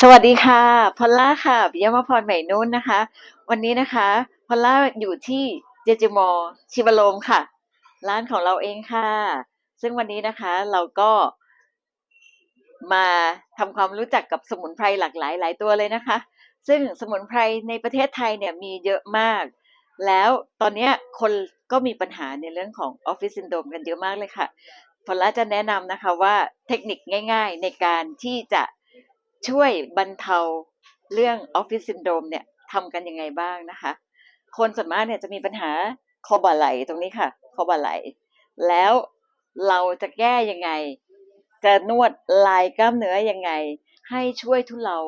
สวัสดีค่ะ พอลล่าค่ะปิยมพรใหม่นุ่นนะคะ วันนี้นะคะ พอลล่าอยู่ที่เจเจมอชิวโลมค่ะ ร้านของเราเองค่ะ ซึ่งวันนี้นะคะเราก็มาทำความรู้จักกับสมุนไพรหลากหลายหลายตัวเลยนะคะ ซึ่งสมุนไพรในประเทศไทยเนี่ยมีเยอะมาก แล้วตอนนี้คนก็มีปัญหาในเรื่องของออฟฟิศซินโดรมกันเยอะมากเลยค่ะพอลล่าจะแนะนำนะคะว่าเทคนิคง่าย ๆ ในการที่จะ ช่วยบรรเทาเรื่องออฟฟิศซินโดรมเนี่ยทำกันยังไงบ้างนะคะ คนส่วนมากเนี่ยจะมีปัญหาคอบ่าไหลตรงนี้ค่ะ คอบ่าไหล แล้วเราจะแก้ยังไง จะนวดลายกล้ามเนื้อยังไง ให้ช่วยทุเรา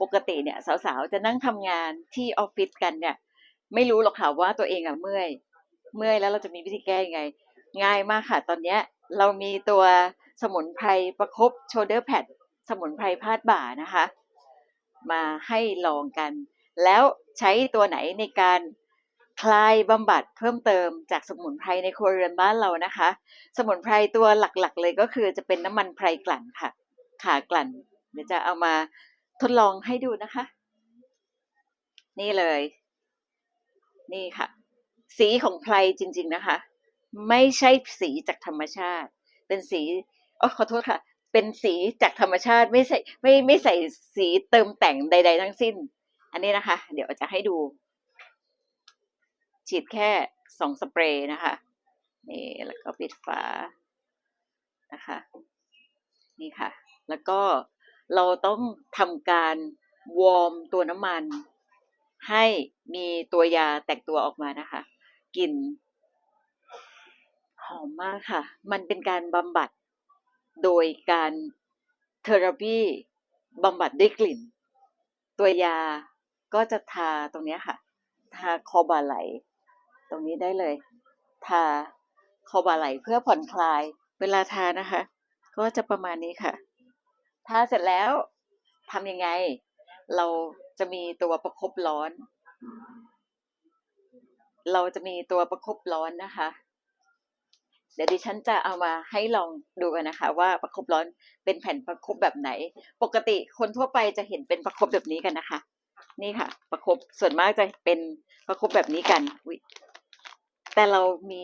ปกติเนี่ยสาวๆ จะนั่งทำงานที่ออฟฟิศกันเนี่ย ไม่รู้หรอกค่ะว่าตัวเองอะเมื่อย เมื่อยแล้วเราจะมีวิธีแก้ยังไง ง่ายมากค่ะ ตอนเนี้ยเรามีตัวสมุนไพรประคบโชเดอร์แพด สมุนไพรพาดบ่านะคะ มาให้ลองกัน แล้วใช้ตัวไหนในการคลายบำบัดเพิ่มเติมจากสมุนไพรในครัวเรือนบ้านเรานะคะ สมุนไพรตัวหลักๆ เลยก็คือจะเป็นน้ำมันไพรกลั่นค่ะ ขากลั่น เดี๋ยวจะเอามาทดลองให้ดูนะคะ นี่เลย นี่ค่ะ สีของไพรจริง ๆนะคะ ไม่ใช่สีจากธรรมชาติ เป็นสีอ๋อขอโทษค่ะ เป็นสีจากธรรมชาติไม่ใส่ไม่ไม่ใส่สีเติมแต่งใด ๆ ทั้งสิ้น อันนี้นะคะ เดี๋ยวจะให้ดู ฉีดแค่สองสเปรย์นะคะนี่แล้วก็ปิดฝานะคะ นี่ค่ะ แล้วก็เราต้องทำการวอร์มตัวน้ำมัน ให้มีตัวยาแตกตัวออกมานะคะกลิ่นหอมมากค่ะ มันเป็นการบำบัด โดยการเทอราปีบำบัดด้วยกลิ่น ตัวยาก็จะทาตรงนี้ค่ะ ทาคอบาไหล ตรงนี้ได้เลย ทาคอบาไหลเพื่อผ่อนคลาย เวลาทานะคะ ก็จะประมาณนี้ค่ะ ทาเสร็จแล้วทำยังไง เราจะมีตัวประคบร้อน เราจะมีตัวประคบร้อนนะคะ เดี๋ยวดิฉันจะเอามาให้ลองดูกันนะคะ ว่าประคบร้อนเป็นแผ่นประคบแบบไหน ปกติคนทั่วไปจะเห็นเป็นประคบแบบนี้กันนะคะ นี่ค่ะ ประคบส่วนมากจะเป็นประคบแบบนี้กันอุแต่เรามี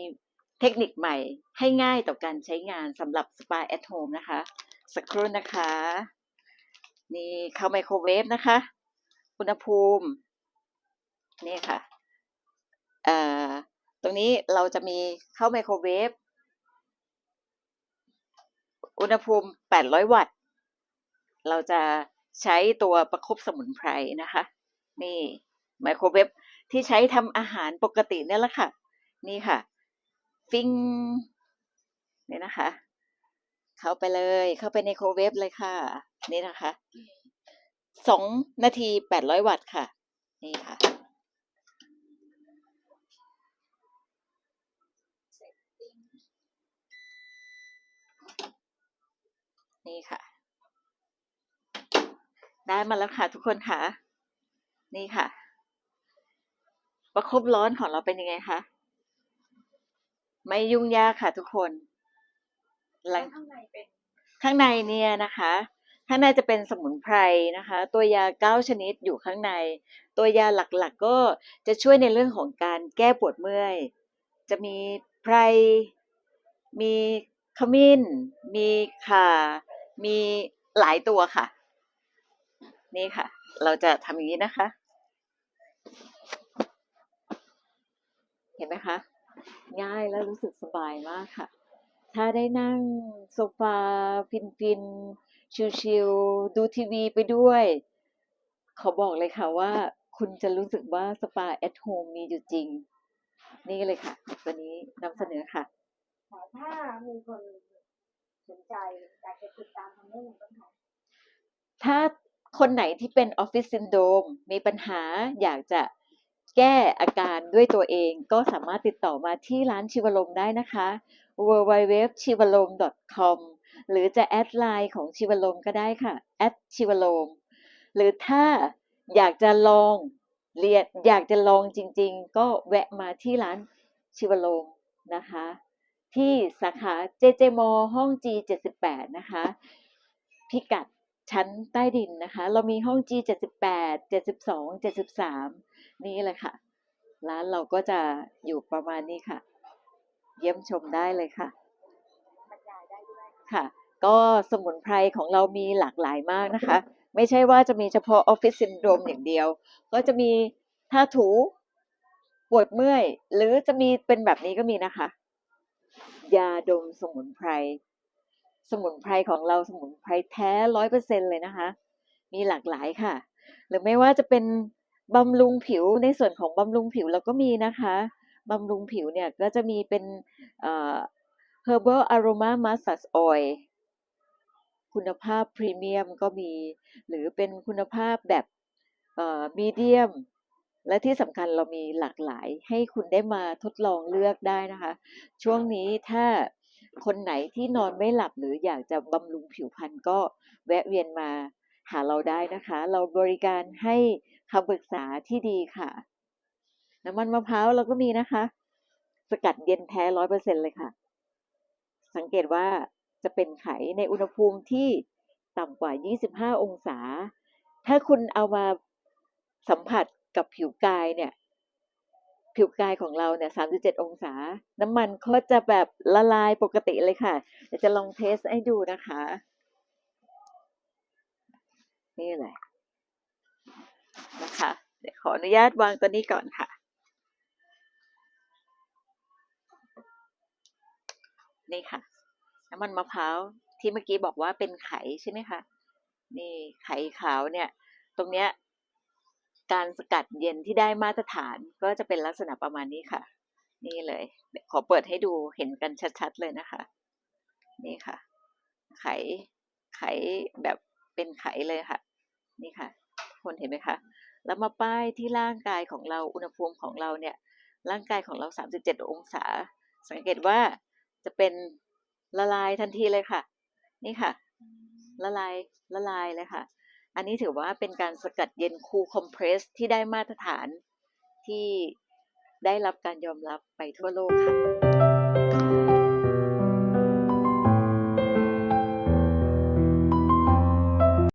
เทคนิคใหม่ให้ง่ายต่อการใช้งานสำหรับสปาแอทโฮมนะคะ สักครู่นะคะ นี่เข้าไมโครเวฟนะคะ อุณหภูมิ นี่ค่ะเอ่อตรงนี้เราจะมีเข้าไมโครเวฟ อุณหภูมิ 800 วัตต์ เราจะใช้ตัวประคบสมุนไพรนะคะ นี่ไมโครเวฟที่ใช้ทำอาหารปกติเนี่ยแหละค่ะ นี่ค่ะ ฟิงนี่นะคะ เข้าไปเลย เข้าไปในโครเวฟเลยค่ะ นี่นะคะสองนาที800วัตต์ค่ะ นี่ค่ะ นี่ค่ะ ได้มาแล้วค่ะทุกคนค่ะ นี่ค่ะ ประคบร้อนของเราเป็นยังไงคะ ไม่ยุ่งยากค่ะทุกคนหลังข้างในเป็นข้างในเนี่ยนะคะ ข้างในจะเป็นสมุนไพรนะคะ ตัวยาเก้าชนิดอยู่ข้างใน ตัวยาหลักๆก็จะช่วยในเรื่องของการแก้ปวดเมื่อย จะมีไพร มีขมิ้น มีข่า มีหลายตัวค่ะ นี่ค่ะ เราจะทำอย่างนี้นะคะ เห็นไหมคะ ง่ายและรู้สึกสบายมากค่ะ ถ้าได้นั่งโซฟาฟินๆ ชิลๆ ดูทีวีไปด้วย ขอบอกเลยค่ะว่าคุณจะรู้สึกว่าสปาแอทโฮมมีอยู่จริง นี่เลยค่ะ ตัวนี้นำเสนอค่ะ ถ้ามีคน สนใจอยากจะติดตามทำได้ยังไงบ้างคะถ้าคนไหนที่เป็นออฟฟิศซินโดรมมีปัญหาอยากจะแก้อาการด้วยตัวเองก็สามารถติดต่อมาที่ร้านชิวลมได้นะคะ w w w c h i v a l o m c o m หรือจะแอดไลน์ของชิวลมก็ได้ค่ะแอดชิวลมหรือถ้าอยากจะลองเรียนอยากจะลองจริง ๆ ก็แวะมาที่ร้านชิวลมนะคะ ที่สาขาเจเจมอห้อง G78 นะคะ พิกัดชั้นใต้ดินนะคะ เรามีห้อง G 78 72 73 นี่เลยค่ะ ร้านเราก็จะอยู่ประมาณนี้ค่ะ เยี่ยมชมได้เลยค่ะบรรยายได้ด้วยค่ะ ก็สมุนไพรของเรามีหลากหลายมากนะคะ ไม่ใช่ว่าจะมีเฉพาะออฟฟิศซินโดรมอย่างเดียว ก็จะมีท่าถูปวดเมื่อย หรือจะมีเป็นแบบนี้ก็มีนะคะ ยาดมสมุนไพร สมุนไพรของเราสมุนไพรแท้ร้อยเปอร์เซ็นเลยนะคะ มีหลากหลายค่ะ หรือไม่ว่าจะเป็นบำรุงผิวในส่วนของบำรุงผิวเราก็มีนะคะบำรุงผิวเนี่ยก็จะมีเป็นเอ่อ herbal aroma massage oil คุณภาพพรีเมียมก็มี หรือเป็นคุณภาพแบบเอ่อมีเดียม และที่สำคัญเรามีหลากหลายให้คุณได้มาทดลองเลือกได้นะคะ ช่วงนี้ถ้าคนไหนที่นอนไม่หลับหรืออยากจะบำรุงผิวพรรณก็แวะเวียนมาหาเราได้นะคะ เราบริการให้คำปรึกษาที่ดีค่ะ น้ำมันมะพร้าวเราก็มีนะคะ สกัดเย็นแท้ร้อยเปอร์เซ็นเลยค่ะ สังเกตว่าจะเป็นไขในอุณหภูมิที่ต่ำกว่า 25 องศา ถ้าคุณเอามาสัมผัส กับผิวกายเนี่ย ผิวกายของเราเนี่ย37องศา น้ำมันก็จะแบบละลายปกติเลยค่ะเดี๋ยวจะลองเทสให้ดูนะคะ นี่แหละนะคะเดี๋ยวขออนุญาตวางตัวนี้ก่อนค่ะ นี่ค่ะ น้ำมันมะพร้าวที่เมื่อกี้บอกว่าเป็นไขใช่ไหมคะ นี่ไขขาวเนี่ย ตรงเนี้ย การสกัดเย็นที่ได้มาตรฐานก็จะเป็นลักษณะประมาณนี้ค่ะ นี่เลย ขอเปิดให้ดูเห็นกันชัดๆเลยนะคะ นี่ค่ะ ไขไขแบบเป็นไขเลยค่ะ นี่ค่ะ คนเห็นไหมคะแล้วมาป้ายที่ร่างกายของเราอุณหภูมิของเราเนี่ย ร่างกายของเรา 37 องศา สังเกตว่าจะเป็นละลายทันทีเลยค่ะ นี่ค่ะ ละลายละลายเลยค่ะ อันนี้ถือว่าเป็นการสกัดเย็นคูลคอมเพรสที่ได้มาตรฐานที่ได้รับการยอมรับไปทั่วโลกค่ะ